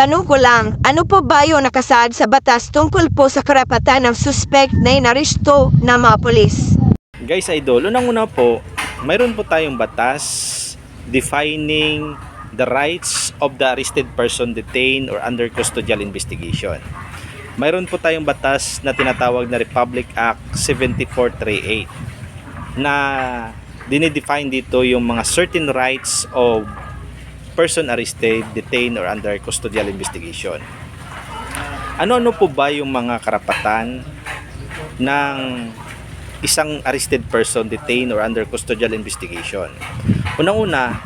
Tanong ko lang, ano po ba yung nakasaad sa batas tungkol po sa karapatan ng suspect na inaristo ng mga polis? Guys, idol, unang-una po, mayroon po tayong batas defining the rights of the arrested person detained or under custodial investigation. Mayroon po tayong batas na tinatawag na Republic Act 7438 na dinidefine dito yung mga certain rights of person arrested, detained, or under custodial investigation. Ano-ano po ba yung mga karapatan ng isang arrested person detained or under custodial investigation. Unang-una,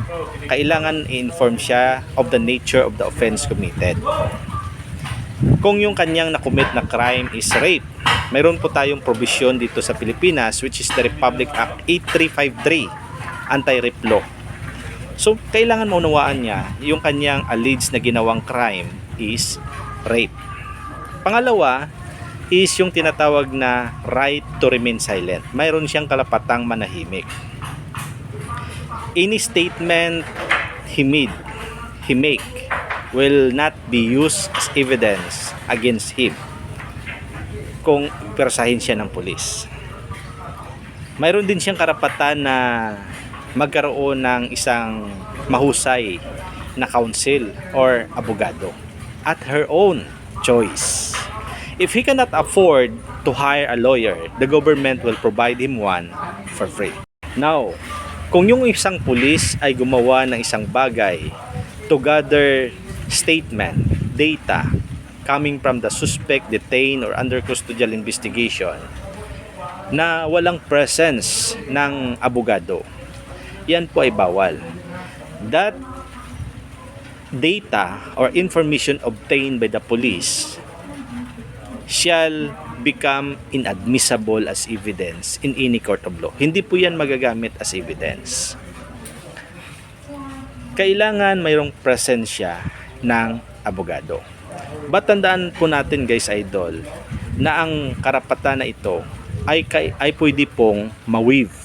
kailangan i-inform siya of the nature of the offense committed. Kung yung kanyang nakumit na crime is rape, mayroon po tayong provision dito sa Pilipinas which is the Republic Act 8353 Anti-Rape Law. So, kailangan maunawaan niya yung kanyang alleged na ginawang crime is rape. Pangalawa, is yung tinatawag na right to remain silent. Mayroon siyang kalapatang manahimik. Any statement he made, he make will not be used as evidence against him kung persahin siya ng pulis. Mayroon din siyang karapatan na magkaroon ng isang mahusay na counsel or abogado at her own choice. If he cannot afford to hire a lawyer, the government will provide him one for free. Now, kung yung isang pulis ay gumawa ng isang bagay to gather statement, data coming from the suspect detained or under custodial investigation na walang presence ng abogado, yan po ay bawal. That data or information obtained by the police shall become inadmissible as evidence in any court of law. Hindi po yan magagamit as evidence. Kailangan mayroong presensya ng abogado. But tandaan po natin guys idol na ang karapatan na ito ay, ay pwede pong ma-weave.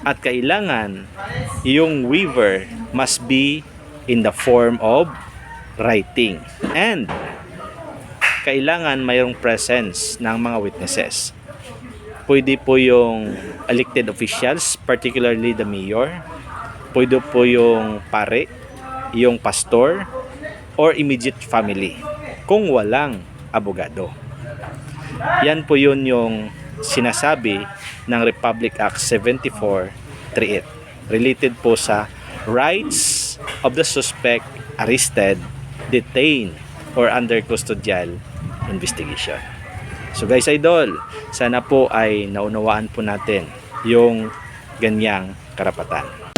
At kailangan yung weaver must be in the form of writing. And kailangan mayroong presence ng mga witnesses. Pwede po yung elected officials, particularly the mayor. Pwede po yung pare, yung pastor, or immediate family kung walang abogado. Yan po yun yung sinasabi ng Republic Act 7438 related po sa rights of the suspect arrested, detained, or under custodial investigation. So guys idol, sana po ay naunawaan po natin yung ganyang karapatan.